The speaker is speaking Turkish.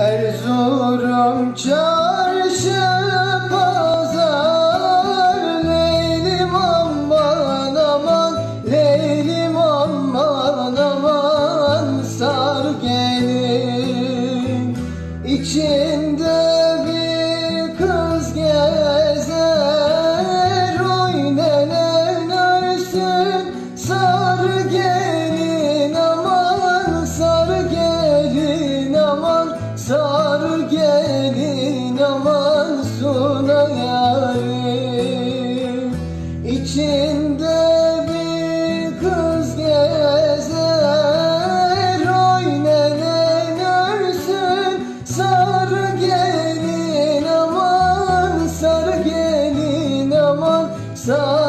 Erzurum çarşı pazar Leylim aman aman Leylim aman aman Sar gelin. İçinde bir kız gezer yalan sunarım İçinde bir kız gezer. Oy nenen örsün sarı gelin aman Sarı gelin aman sarı